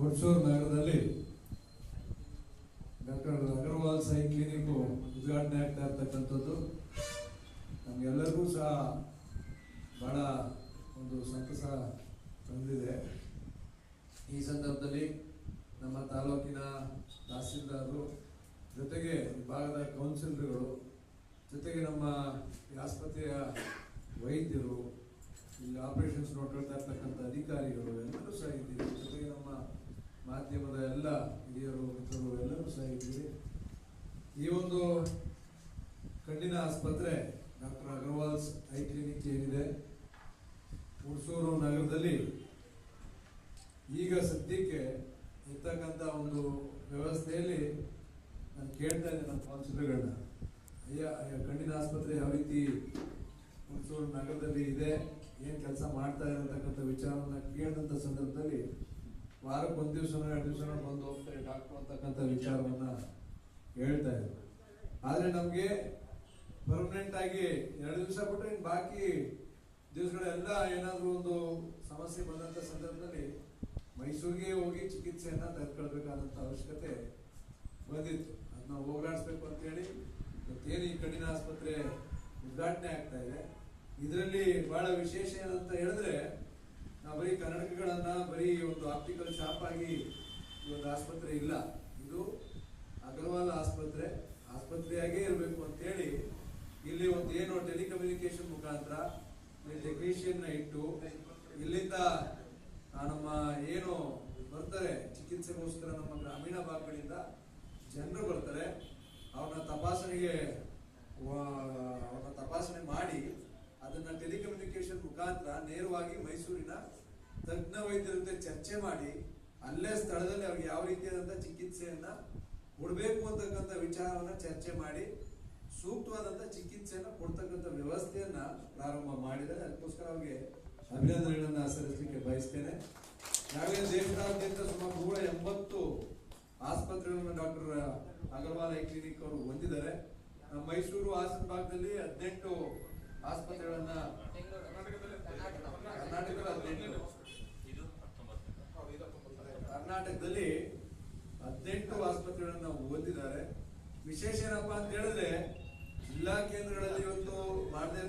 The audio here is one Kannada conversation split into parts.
ಹೊಡ್ಸೂರು ನಗರದಲ್ಲಿ ಡಾಕ್ಟರ್ ಅಗರ್ವಾಲ್ ಸೈ ಕ್ಲಿನಿಕ್ ಉದ್ಘಾಟನೆ ಆಗ್ತಾ ಇರ್ತಕ್ಕಂಥದ್ದು. ನಮಗೆಲ್ಲರಿಗೂ ಸಹ ಬಹಳ ಒಂದು ಸಂತಸ ತಂದಿದೆ. ಈ ಸಂದರ್ಭದಲ್ಲಿ ನಮ್ಮ ತಾಲೂಕಿನ ತಹಸೀಲ್ದಾರರು ಜೊತೆಗೆ ಭಾಗದ ಕೌನ್ಸಿಲರ್ಗಳು ಜೊತೆಗೆ ನಮ್ಮ ಆಸ್ಪತ್ರೆಯ ವೈದ್ಯರು, ಇಲ್ಲಿ ಆಪರೇಷನ್ಸ್ ನೋಡ್ಕೊಳ್ತಾ ಇರ್ತಕ್ಕಂಥ ಅಧಿಕಾರಿಗಳು ಎಲ್ಲರೂ ಸಹ ಇದ್ದೀವಿ. ಮಾಧ್ಯಮದ ಎಲ್ಲ ಹಿರಿಯರು ಮಿತ್ರರು ಎಲ್ಲರೂ ಸಹ ಇದ್ದೀವಿ ಈ ಒಂದು ಕಣ್ಣಿನ ಆಸ್ಪತ್ರೆ ಡಾಕ್ಟರ್ ಅಗರ್ವಾಲ್ಸ್ ಐ ಕ್ಲಿನಿಕ್ ಏನಿದೆ? ಹುಣಸೂರು ನಗರದಲ್ಲಿ ಈಗ ಸದ್ಯಕ್ಕೆ ಇರ್ತಕ್ಕಂಥ ಒಂದು ವ್ಯವಸ್ಥೆಯಲ್ಲಿ ನಾನು ಕೇಳ್ತಾ ಇದ್ದೆ ನಮ್ಮ ಕೌನ್ಸಿಲರ್ಗಳನ್ನ ಅಯ್ಯ ಅಯ್ಯ, ಕಣ್ಣಿನ ಆಸ್ಪತ್ರೆ ಯಾವ ರೀತಿ ಹುಣಸೂರು ನಗರದಲ್ಲಿ ಇದೆ? ಏನು ಕೆಲಸ ಮಾಡ್ತಾ ಇರತಕ್ಕಂಥ ವಿಚಾರವನ್ನು ಕೇಳಿದಂಥ ಸಂದರ್ಭದಲ್ಲಿ ವಾರಕ್ಕೆ ಒಂದು ದಿವಸ ಎರಡು ದಿವಸ ಬಂದು ಹೋಗ್ತಾರೆ ಡಾಕ್ಟರ್ ಅಂತಕ್ಕಂಥ ವಿಚಾರವನ್ನ ಹೇಳ್ತಾ ಇದ್ರು. ಆದ್ರೆ ನಮಗೆ ಪರ್ಮನೆಂಟ್ ಆಗಿ ಎರಡು ದಿವಸ ಬಿಟ್ರೆ ಇನ್ನು ಬಾಕಿ ದಿವಸಗಳೆಲ್ಲ ಏನಾದ್ರೂ ಒಂದು ಸಮಸ್ಯೆ ಬಂದಂತ ಸಂದರ್ಭದಲ್ಲಿ ಮೈಸೂರಿಗೆ ಹೋಗಿ ಚಿಕಿತ್ಸೆಯನ್ನ ತೆಗೆದುಕೊಳ್ಬೇಕಾದಂತ ಅವಶ್ಯಕತೆ ಬಂದಿತ್ತು. ಅದನ್ನ ಹೋಗಾಡಿಸ್ಬೇಕು ಅಂತ ಹೇಳಿ ಇವತ್ತೇನು ಈ ಕಣ್ಣಿನ ಆಸ್ಪತ್ರೆ ಉದ್ಘಾಟನೆ ಆಗ್ತಾ ಇದೆ. ಇದರಲ್ಲಿ ಬಹಳ ವಿಶೇಷ ಏನಂತ ಹೇಳಿದ್ರೆ ನಾವು ಬರೀ ಕನ್ನಡಕಗಳನ್ನ ಬರೀ ಒಂದು ಆಪ್ಟಿಕಲ್ ಶಾಪ್ ಆಗಿ ಈ ಒಂದು ಆಸ್ಪತ್ರೆ ಇಲ್ಲ. ಇದು ಅಗರ್ವಾಲ್ ಆಸ್ಪತ್ರೆ. ಆಸ್ಪತ್ರೆಯಾಗೇ ಇರಬೇಕು ಅಂತೇಳಿ ಇಲ್ಲಿ ಒಂದು ಏನು ಟೆಲಿಕಮ್ಯುನಿಕೇಶನ್ ಮುಖಾಂತರ ಟೆಕ್ನಿಷಿಯನ್ ಇಟ್ಟು ಇಲ್ಲಿಂದ ನಮ್ಮ ಏನು ಬರ್ತಾರೆ ಚಿಕಿತ್ಸೆಗೋಸ್ಕರ ನಮ್ಮ ಗ್ರಾಮೀಣ ಭಾಗಗಳಿಂದ ಜನರು ಬರ್ತಾರೆ. ಅವ್ರನ್ನ ತಪಾಸಣೆಗೆ ಅವ್ರನ್ನ ತಪಾಸಣೆ ಮಾಡಿ ಅದನ್ನ ಟೆಲಿಕಮ್ಯುನಿಕೇಶನ್ ಮುಖಾಂತರ ನೇರವಾಗಿ ಮೈಸೂರಿನ ತಜ್ಞ ವೈದ್ಯರ ಜೊತೆ ಚರ್ಚೆ ಮಾಡಿ, ಅಲ್ಲೇ ಸ್ಥಳದಲ್ಲಿ ಅವ್ರಿಗೆ ಯಾವ ರೀತಿಯಾದಂಥ ಚಿಕಿತ್ಸೆಯನ್ನ ಕೊಡಬೇಕು ಅಂತಕ್ಕಂಥ ವಿಚಾರವನ್ನ ಚರ್ಚೆ ಮಾಡಿ, ಸೂಕ್ತವಾದಂತ ಚಿಕಿತ್ಸೆಯನ್ನ ಕೊಡ್ತಕ್ಕಂಥ ವ್ಯವಸ್ಥೆಯನ್ನ ಪ್ರಾರಂಭ ಮಾಡಿದ್ದಾರೆ ಅದಕ್ಕೋಸ್ಕರ ಅವ್ರಿಗೆ ಅಭಿನಂದನೆಗಳನ್ನ ಸಲ್ಲಿಸಲಿಕ್ಕೆ ಬಯಸ್ತೇನೆ. ನಾವೇ ದೇಶದಾದ್ಯಂತ ಸುಮಾರು ನೂರ ಎಂಬತ್ತು ಆಸ್ಪತ್ರೆಗಳನ್ನು ಡಾಕ್ಟರ್ ಅಗರ್ವಾಲ್ ಐ ಕ್ಲಿನಿಕ್ ಅವರು ಹೊಂದಿದ್ದಾರೆ. ಮೈಸೂರು ಹಾಸನ ಭಾಗದಲ್ಲಿ ಹದಿನೆಂಟು ಆಸ್ಪತ್ರೆಗಳನ್ನ ಕರ್ನಾಟಕದಲ್ಲಿ ಹದಿನೆಂಟು ಇದು ಹತ್ತೊಂಬತ್ತು ಕರ್ನಾಟಕದಲ್ಲಿ ಹದಿನೆಂಟು ಆಸ್ಪತ್ರೆಗಳನ್ನ ಹೊಂದಿದ್ದಾರೆ ವಿಶೇಷ ಏನಪ್ಪಾ ಅಂತ ಹೇಳಿದ್ರೆ, ಜಿಲ್ಲಾ ಕೇಂದ್ರಗಳಲ್ಲಿ ಇವತ್ತು ಮಾಡದೇ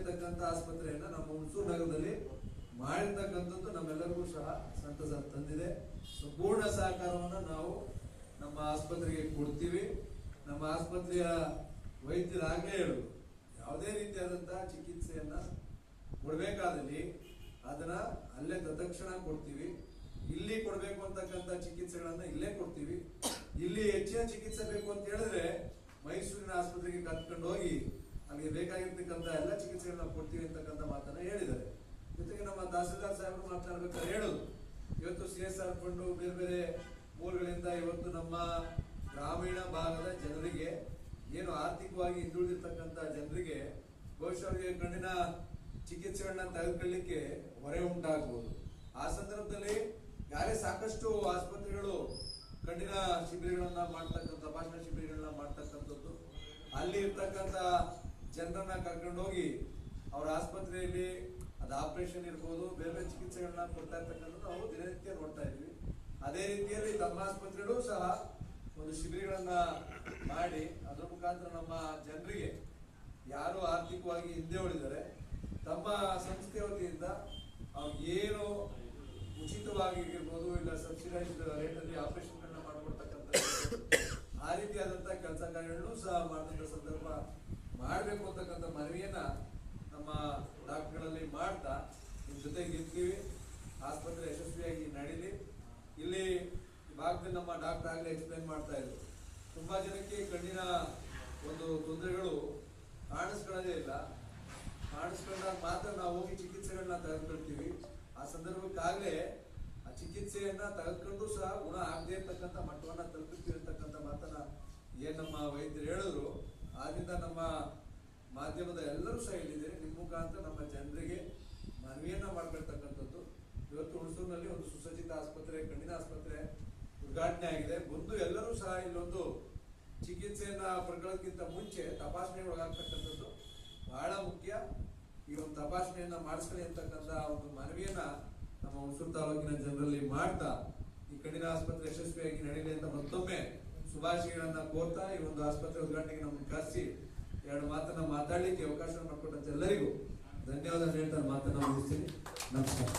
ಆಸ್ಪತ್ರೆಯನ್ನ ನಮ್ಮ ಹುಣಸೂರು ನಗರದಲ್ಲಿ ಮಾಡಿರ್ತಕ್ಕಂಥದ್ದು ನಮ್ಮೆಲ್ಲರಿಗೂ ಸಹ ಸಂತಸ ತಂದಿದೆ. ಸಂಪೂರ್ಣ ಸಹಕಾರವನ್ನು ನಾವು ನಮ್ಮ ಆಸ್ಪತ್ರೆಗೆ ಕೊಡ್ತೀವಿ. ನಮ್ಮ ಆಸ್ಪತ್ರೆಯ ವೈದ್ಯರಾಗಲೇ ಹೇಳುದು, ಯಾವುದೇ ರೀತಿಯಾದಂತಹ ಚಿಕಿತ್ಸೆಯನ್ನ ಕೊಡಬೇಕಾದಲ್ಲಿ ಅದನ್ನ ಅಲ್ಲೇ ತತ್ಕ್ಷಣ ಕೊಡ್ತೀವಿ. ಇಲ್ಲಿ ಕೊಡಬೇಕು ಅಂತಕ್ಕಂಥ ಚಿಕಿತ್ಸೆಗಳನ್ನ ಇಲ್ಲೇ ಕೊಡ್ತೀವಿ. ಇಲ್ಲಿ ಹೆಚ್ಚಿನ ಚಿಕಿತ್ಸೆ ಬೇಕು ಅಂತ ಹೇಳಿದ್ರೆ ಮೈಸೂರಿನ ಆಸ್ಪತ್ರೆಗೆ ಕರ್ಕೊಂಡು ಹೋಗಿ ಅಲ್ಲಿಗೆ ಬೇಕಾಗಿರ್ತಕ್ಕಂಥ ಎಲ್ಲ ಚಿಕಿತ್ಸೆಗಳನ್ನ ಕೊಡ್ತೀವಿ ಅಂತಕ್ಕಂಥ ಮಾತನ್ನ ಹೇಳಿದ್ದಾರೆ. ಜೊತೆಗೆ ನಮ್ಮ ತಹಸೀಲ್ದಾರ್ ಸಾಹೇಬರು ಮಾತನಾಡ್ಬೇಕಾದ್ರೆ ಹೇಳೋದು, ಇವತ್ತು ಸಿ ಎಸ್ ಆರ್ ಫಂಡು ಬೇರೆ ಬೇರೆ ಮೂಲಗಳಿಂದ ಇವತ್ತು ನಮ್ಮ ಗ್ರಾಮೀಣ ಭಾಗದ ಜನರಿಗೆ ಏನು ಆರ್ಥಿಕವಾಗಿ ಹಿಂದುಳಿದಿರ್ತಕ್ಕಂಥ ಜನರಿಗೆ ಬಹುಶಃ ಅವರಿಗೆ ಕಣ್ಣಿನ ಚಿಕಿತ್ಸೆಗಳನ್ನ ತೆಗೆದುಕೊಳ್ಳಿಕ್ಕೆ ಹೊರೆ ಉಂಟಾಗಬಹುದು ಆ ಸಂದರ್ಭದಲ್ಲಿ ಯಾರೇ ಸಾಕಷ್ಟು ಆಸ್ಪತ್ರೆಗಳು ಕಣ್ಣಿನ ಶಿಬಿರಗಳನ್ನ ಮಾಡ್ತಕ್ಕಂಥ ಅಲ್ಲಿ ಇರ್ತಕ್ಕಂಥ ಜನರನ್ನ ಕರ್ಕೊಂಡು ಹೋಗಿ ಅವ್ರ ಆಸ್ಪತ್ರೆಯಲ್ಲಿ ಅದು ಆಪರೇಷನ್ ಇರ್ಬೋದು, ಬೇರೆ ಬೇರೆ ಚಿಕಿತ್ಸೆಗಳನ್ನ ಕೊಡ್ತಾ ಇರ್ತಕ್ಕಂಥದ್ದು ನಾವು ದಿನನಿತ್ಯ ನೋಡ್ತಾ ಇದ್ವಿ ಅದೇ ರೀತಿಯಲ್ಲಿ ತಮ್ಮ ಆಸ್ಪತ್ರೆಗಳು ಸಹ ಒಂದು ಶಿಬಿರಗಳನ್ನ ಮಾಡಿ, ಅದ್ರ ಮುಖಾಂತರ ನಮ್ಮ ಜನರಿಗೆ ಯಾರು ಆರ್ಥಿಕವಾಗಿ ಹಿಂದೆ ಉಳಿದರೆ ತಮ್ಮ ಸಂಸ್ಥೆ ವತಿಯಿಂದ ಅವ್ರಿಗೆ ಏನು ಉಚಿತವಾಗಿ ಇರ್ಬೋದು ಇಲ್ಲ ಸಬ್ಸಿಡೈಸ್ಡ್ ರೇಟಲ್ಲಿ ಆಪರೇಷನ್ ಆ ರೀತಿಯಾದಂತ ಕೆಲಸ ಕಾರ್ಯಗಳನ್ನು ಸಹ ಮಾಡಿದಂತ ಸಂದರ್ಭ ಮಾಡಬೇಕು ಅಂತಕ್ಕಂಥ ಮನವಿಯನ್ನ ನಮ್ಮ ಡಾಕ್ಟರ್ಗಳಲ್ಲಿ ಮಾಡ್ತಾ ನಿಮ್ಮ ಜೊತೆಗೆ ಇರ್ತೀವಿ. ಆಸ್ಪತ್ರೆ ಯಶಸ್ವಿಯಾಗಿ ನಡೀಲಿ. ಇಲ್ಲಿ ಭಾಗದಲ್ಲಿ ನಮ್ಮ ಡಾಕ್ಟರ್ ಆಗಲೇ ಎಕ್ಸ್ಪ್ಲೈನ್ ಮಾಡ್ತಾ ಇದ್ರು. ತುಂಬಾ ಜನಕ್ಕೆ ಕಣ್ಣಿನ ಒಂದು ತೊಂದರೆಗಳು ಕಾಣಿಸ್ಕೊಳ್ಳೋದೇ ಇಲ್ಲ. ಕಾಣಿಸ್ಕೊಂಡಾಗ ಮಾತ್ರ ನಾವು ಹೋಗಿ ಚಿಕಿತ್ಸೆಗಳನ್ನ ತೆಗೆದುಕೊಳ್ತೀವಿ. ಆ ಸಂದರ್ಭಕ್ಕಾಗಲೇ ಚಿಕಿತ್ಸೆಯನ್ನ ತೆಗೆದುಕೊಂಡು ಸಹ ಗುಣ ಆಗದೆ ಇರ್ತಕ್ಕಂಥ ಮಟ್ಟವನ್ನ ತಲುಪುತ್ತೀವಿ ಅಂತಕ್ಕಂಥ ಮಾತನ್ನ ಏನ್ ನಮ್ಮ ವೈದ್ಯರು ಹೇಳಿದ್ರು ಆದ್ರಿಂದ ನಮ್ಮ ಮಾಧ್ಯಮದ ಎಲ್ಲರೂ ಸಹ ಹೇಳಿದ್ದೇನೆ ನಿಮ್ಮ ಮುಖಾಂತರ ನಮ್ಮ ಜನರಿಗೆ ಮನವಿಯನ್ನ ಮಾಡ್ಕೊಳ್ತಕ್ಕಂಥದ್ದು ಇವತ್ತು ಹುಣಸೂರಿನಲ್ಲಿ ಒಂದು ಸುಸಜ್ಜಿತ ಆಸ್ಪತ್ರೆ, ಕಣ್ಣಿನ ಆಸ್ಪತ್ರೆ ಉದ್ಘಾಟನೆ ಆಗಿದೆ. ಬಂದು ಎಲ್ಲರೂ ಸಹ ಇಲ್ಲೊಂದು ಚಿಕಿತ್ಸೆಯನ್ನ ಪಡ್ಕೊಳ್ಳೋದಕ್ಕಿಂತ ಮುಂಚೆ ತಪಾಸಣೆ ಒಳಗಾಗ್ತಕ್ಕಂಥದ್ದು ಬಹಳ ಮುಖ್ಯ. ಈ ಒಂದು ತಪಾಸಣೆಯನ್ನ ಮಾಡಿಸ್ಕೊಳ್ಳಿ ಅಂತಕ್ಕಂಥ ಒಂದು ಮನವಿಯನ್ನ ನಮ್ಮ ಹುಣಸೂರು ತಾಲೂಕಿನ ಜನರಲ್ಲಿ ಮಾಡ್ತಾ ಈ ಕಣ್ಣಿನ ಆಸ್ಪತ್ರೆ ಯಶಸ್ವಿಯಾಗಿ ನಡೀಲಿ ಅಂತ ಮತ್ತೊಮ್ಮೆ ಶುಭಾಶಯಗಳನ್ನ ಕೋರ್ತಾ ಈ ಒಂದು ಆಸ್ಪತ್ರೆ ಉದ್ಘಾಟನೆಗೆ ನಮ್ಮನ್ನು ಕರೆಸಿ ಎರಡು ಮಾತನ್ನ ಮಾತಾಡಲಿಕ್ಕೆ ಅವಕಾಶ ಮಾಡಿಕೊಟ್ಟಂತ ಎಲ್ಲರಿಗೂ ಧನ್ಯವಾದ ಹೇಳ್ತಾ ಮಾತನ್ನ ಮುಗಿಸ್ತೀನಿ. ನಮಸ್ಕಾರ.